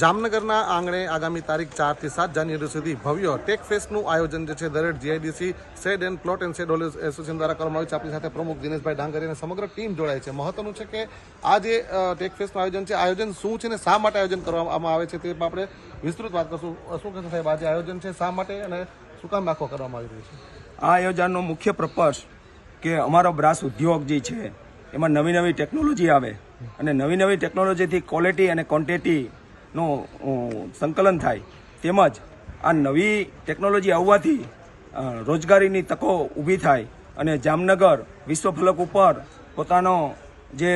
જામનગરના આંગણે આગામી તારીખ ચારથી સાત જાન્યુઆરી સુધી ભવ્ય ટેક ફેસ્ટનું આયોજન જે છે, દરેક GIDC shed and plot and shed holders association દ્વારા કરવામાં આવ્યું છે. આપણી સાથે પ્રમુખ દિનેશભાઈ ડાંગરી અને સમગ્ર ટીમ જોડાય છે. મહત્વનું છે કે આ જે ટેક ફેસ્ટનું આયોજન છે, આયોજન શું છે ને શા માટે આયોજન કરવામાં આવે છે તે આપણે વિસ્તૃત વાત કરશું. શું કહેશો સાહેબ, આજે આયોજન છે શા માટે અને શું કામ આખો કરવામાં આવી રહ્યું છે? આ આયોજનનો મુખ્ય પર્પસ કે અમારો બ્રાસ ઉદ્યોગ જે છે, એમાં નવી નવી ટેકનોલોજી આવે અને નવી નવી ટેકનોલોજીથી ક્વોલિટી અને ક્વોન્ટિટીનું સંકલન થાય. તેમજ આ નવી ટેકનોલોજી આવવાથી રોજગારીની તકો ઊભી થાય અને જામનગર વિશ્વ ફલક ઉપર પોતાનો જે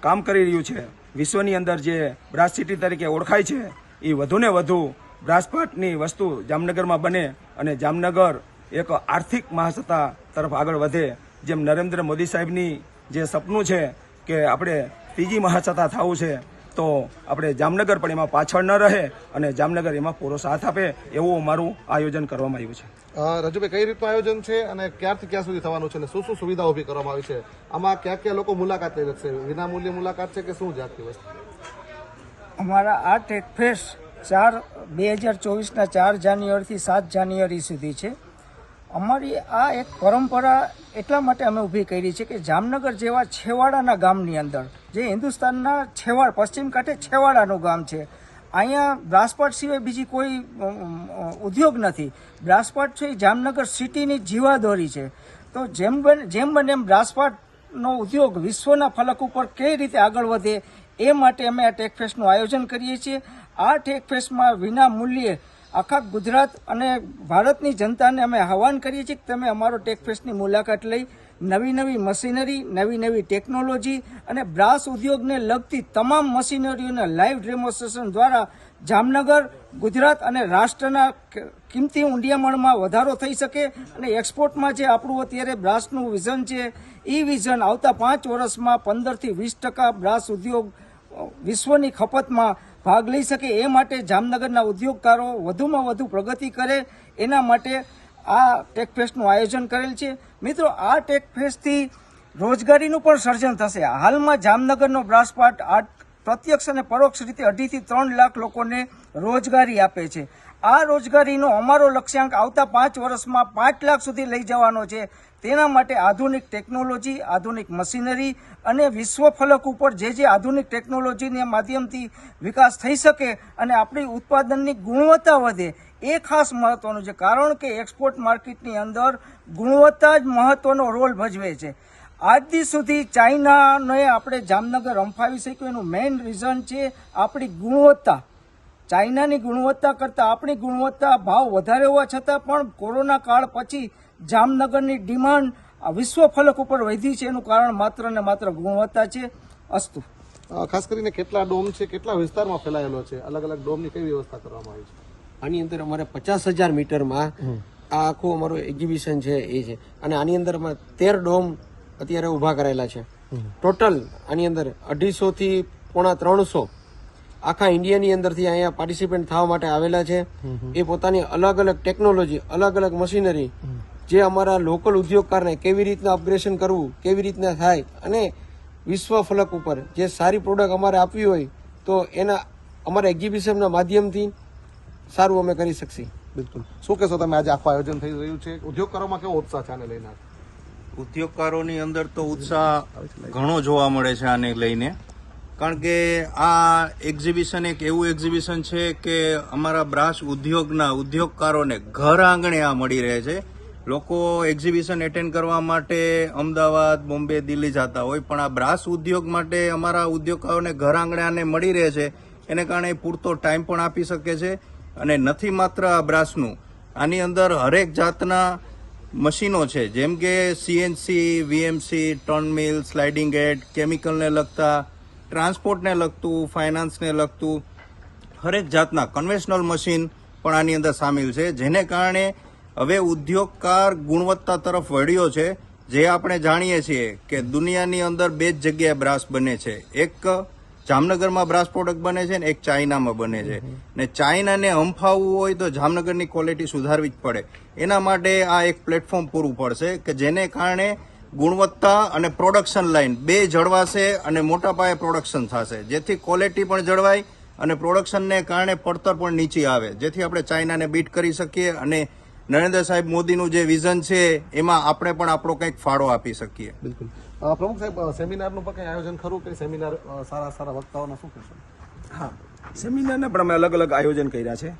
કામ કરી રહ્યું છે, વિશ્વની અંદર જે બ્રાસ સિટી તરીકે ઓળખાય છે એ વધુને વધુ બ્રાસપાટની વસ્તુ જામનગરમાં બને અને જામનગર એક આર્થિક મહાસત્તા તરફ આગળ વધે. જેમ નરેન્દ્ર મોદી સાહેબની જે સપનું છે કે આપણે ત્રીજી મહાસત્તા થવું છે તો આપણે જામનગર પણ એમાં પાછળ ન રહે અને જામનગર એમાં પૂરો સાથ આપે એવું અમારું આયોજન કરવામાં આવ્યું છે. અ, રજુભાઈ કઈ રીતનું આયોજન છે અને ક્યારથી ક્યાં સુધી થવાનું છે અને શું શું સુવિધા ઊભી કરવામાં આવી છે? આમાં ક્યાં ક્યાં લોકો મુલાકાત લઈ શકશે? વિનામૂલ્ય મુલાકાત છે કે શું જાતની વસ્તુ? અમારા આ ટેકફેસ્ટ ચાર બે હજાર ચોવીસના ચાર જાન્યુઆરીથી સાત જાન્યુઆરી સુધી છે. અમારી આ એક પરંપરા એટલા માટે અમે ઊભી કરી છે કે જામનગર જેવા છેવાડાના ગામની અંદર, જે હિન્દુસ્તાનના છેવાડ, પશ્ચિમ કાંઠે છેવાડાનું ગામ છે, અહીંયા બ્રાસપાટ સિવાય બીજી કોઈ ઉદ્યોગ નથી. બ્રાસપાટ છે એ જામનગર સિટીની જીવાદોરી છે. તો જેમ બને જેમ બને એમ બ્રાસપાટનો ઉદ્યોગ વિશ્વના ફલક ઉપર કઈ રીતે આગળ વધે એ માટે અમે આ ટેકફેસ્ટનું આયોજન કરીએ છીએ. આ ટેકફેસ્ટમાં વિના મૂલ્યે આખા ગુજરાત અને ભારતની જનતાને અમે આહવાન કરીએ છીએ કે તમે અમારો ટેકફેસ્ટની મુલાકાત લઈ નવી નવી મશીનરી, નવી નવી ટેકનોલોજી અને બ્રાસ ઉદ્યોગને લગતી તમામ મશીનરીઓના લાઈવ ડેમોન્સ્ટ્રેશન દ્વારા જામનગર, ગુજરાત અને રાષ્ટ્રના કિંમતી ઊંડિયામણમાં વધારો થઈ શકે અને એક્સપોર્ટમાં જે આપણું અત્યારે બ્રાસનું વિઝન છે એ વિઝન આવતા પાંચ વર્ષમાં પંદરથી વીસ ટકા બ્રાસ ઉદ્યોગ વિશ્વની ખપતમાં ભાગ લઈ શકે એ માટે જામનગરના ઉદ્યોગકારો વધુમાં વધુ પ્રગતિ કરે એના માટે આ ટેકફેસ્ટનું આયોજન કરેલ છે. મિત્રો, આ ટેકફેસ્ટથી રોજગારીનું પણ સર્જન થશે. હાલમાં જામનગરનો બ્રાસપાટ આ પ્રત્યક્ષ અને પરોક્ષ રીતે અઢીથી ત્રણ લાખ લોકોને રોજગારી આપે છે. આ રોજગારીનો અમારો લક્ષ્યાંક આવતા પાંચ વર્ષમાં પાંચ લાખ સુધી લઈ જવાનો છે. તેના માટે આધુનિક ટેકનોલોજી, આધુનિક મશીનરી અને વિશ્વ ફલક ઉપર જે જે આધુનિક ટેકનોલોજીના માધ્યમથી વિકાસ થઈ શકે અને આપણી ઉત્પાદનની ગુણવત્તા વધે, એ ખાસ મહત્વનું છે. કારણ કે એક્સપોર્ટ માર્કેટની અંદર ગુણવત્તા જ મહત્વનો રોલ ભજવે છે. આજ દી સુધી ચાઇનાને આપણે જામનગર રંફાવી શક્યું. એનું મેઇન રીઝન છે આપણી ગુણવત્તા. ચાઇનાની ગુણવત્તા કરતાં આપણી ગુણવત્તા ભાવ વધારે હોવા છતાં પણ કોરોના કાળ પછી જામનગરની ડિમાન્ડ આ વિશ્વ ફલક ઉપર વધી છે. એનું કારણ માત્ર ને માત્ર ગુણવત્તા છે. અસ્તુ. ખાસ કરીને કેટલા ડોમ છે કેટલા વિસ્તારમાં ફેલાયેલો છે? અલગ અલગ ડોમની કઈ વ્યવસ્થા કરવામાં આવી છે? આની અંદર અમારે પચાસ હજાર મીટરમાં આ આખું અમારું એક્ઝિબિશન છે એ છે. અને આની અંદર અમે તેર ડોમ અત્યારે ઊભા કરેલા છે. ટોટલ આની અંદર અઢીસો થી પોણા ત્રણસો આખા ઇન્ડિયાની અંદરથી અહીંયા પાર્ટિસિપેન્ટ થવા માટે આવેલા છે. એ પોતાની અલગ અલગ ટેકનોલોજી અલગ અલગ મશીનરી જે અમારા લોકલ ઉદ્યોગકારને કેવી રીતના અપગ્રેશન કરવું, કેવી રીતના થાય અને વિશ્વ ફલક ઉપર જે સારી પ્રોડક્ટ અમારે આપવી હોય તો એના અમારા એક્ઝિબિશનના માધ્યમથી સારું અમે કરી શકશી. બિલકુલ. શું કહેશો તમે? આજે આખું આયોજન થઈ રહ્યું છે. ઉદ્યોગકારોમાં કેવો ઉત્સાહ છે આને લઈને? ઉદ્યોગકારોની અંદર તો ઉત્સાહ ઘણો જોવા મળે છે આને લઈને. કારણ કે આ એક્ઝિબિશન એક એવું એક્ઝિબિશન છે કે અમારા બ્રાસ ઉદ્યોગના ઉદ્યોગકારોને ઘર આંગણે આ મળી રહે છે. લોકો એક્ઝિબિશન એટેન્ડ કરવા માટે અમદાવાદ, બોમ્બે, દિલ્હી જતા હોય, પણ આ બ્રાસ ઉદ્યોગ માટે અમારા ઉદ્યોગકારોને ઘર આંગણે આને મળી રહે છે. એને કારણે પૂરતો ટાઈમ પણ આપી શકે છે. અને નથી માત્ર આ બ્રાસનું, આની અંદર હરેક જાતના મશીનો છે, જેમ કે CNC VMC turn mill sliding gate કેમિકલને લગતા ટ્રાન્સપોર્ટને લગતું ફાઇનાન્સને લગતું, હરેક જાતના કન્વેશનલ મશીન પણ આની અંદર સામેલ છે, જેને કારણે હવે ઉદ્યોગકાર ગુણવત્તા તરફ વળ્યો છે. જે આપણે જાણીએ છીએ કે દુનિયાની અંદર બે જ જગ્યાએ બ્રાસ બને છે. એક જામનગરમાં બ્રાસ પ્રોડક્ટ બને છે ને એક ચાઇનામાં બને છે. ને ચાઇનાને હંફાવવું હોય તો જામનગરની ક્વોલિટી સુધારવી જ પડે. એના માટે આ એક પ્લેટફોર્મ પૂરું પડશે કે જેને કારણે ગુણવત્તા અને પ્રોડક્શન લાઇન બે જળવાશે અને મોટા પાયે પ્રોડક્શન થશે. જેથી ક્વોલિટી પણ જળવાય અને પ્રોડક્શનને કારણે પડતર પણ નીચી આવે. જેથી આપણે ચાઇનાને બીટ કરી શકીએ અને નરેન્દ્ર સાહેબ મોદીનું જે વિઝન છે એમાં આપણે પણ આપણો કંઈક ફાળો આપી શકીએ. બિલકુલ. પ્રમુખ સાહેબ સેમિનારનું પણ કંઈ આયોજન ખરું કે સેમિનાર સારા સારા વક્તાઓના શું કહેશો? હા સેમિનારના પણ અમે અલગ અલગ આયોજન કર્યા છે.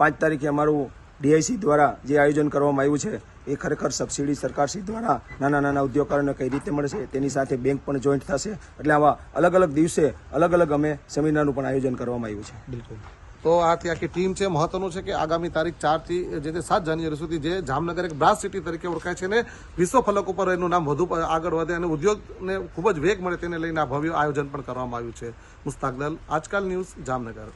પાંચ તારીખે અમારું ડીઆઈસી દ્વારા જે આયોજન કરવામાં આવ્યું છે એ ખરેખર સબસિડી સરકારશ્રી દ્વારા નાના નાના ઉદ્યોગકારોને કઈ રીતે મળશે તેની સાથે બેંક પણ જોઈન્ટ થશે. એટલે આવા અલગ અલગ દિવસે અલગ અલગ અમે સેમિનારનું પણ આયોજન કરવામાં આવ્યું છે. બિલકુલ. તો આથી આખી ટીમ છે. મહત્વનું છે કે આગામી તારીખ ચારથી જે સાત જાન્યુઆરી સુધી જે જામનગર એક બ્રાસ સિટી તરીકે ઓળખાય છે ને વિશ્વ ફલક ઉપર એનું નામ વધુ આગળ વધે અને ઉદ્યોગને ખૂબ જ વેગ મળે તેને લઈને આ ભવ્ય આયોજન પણ કરવામાં આવ્યું છે. મુસ્તાક દલ, આજકાલ ન્યૂઝ જામનગર.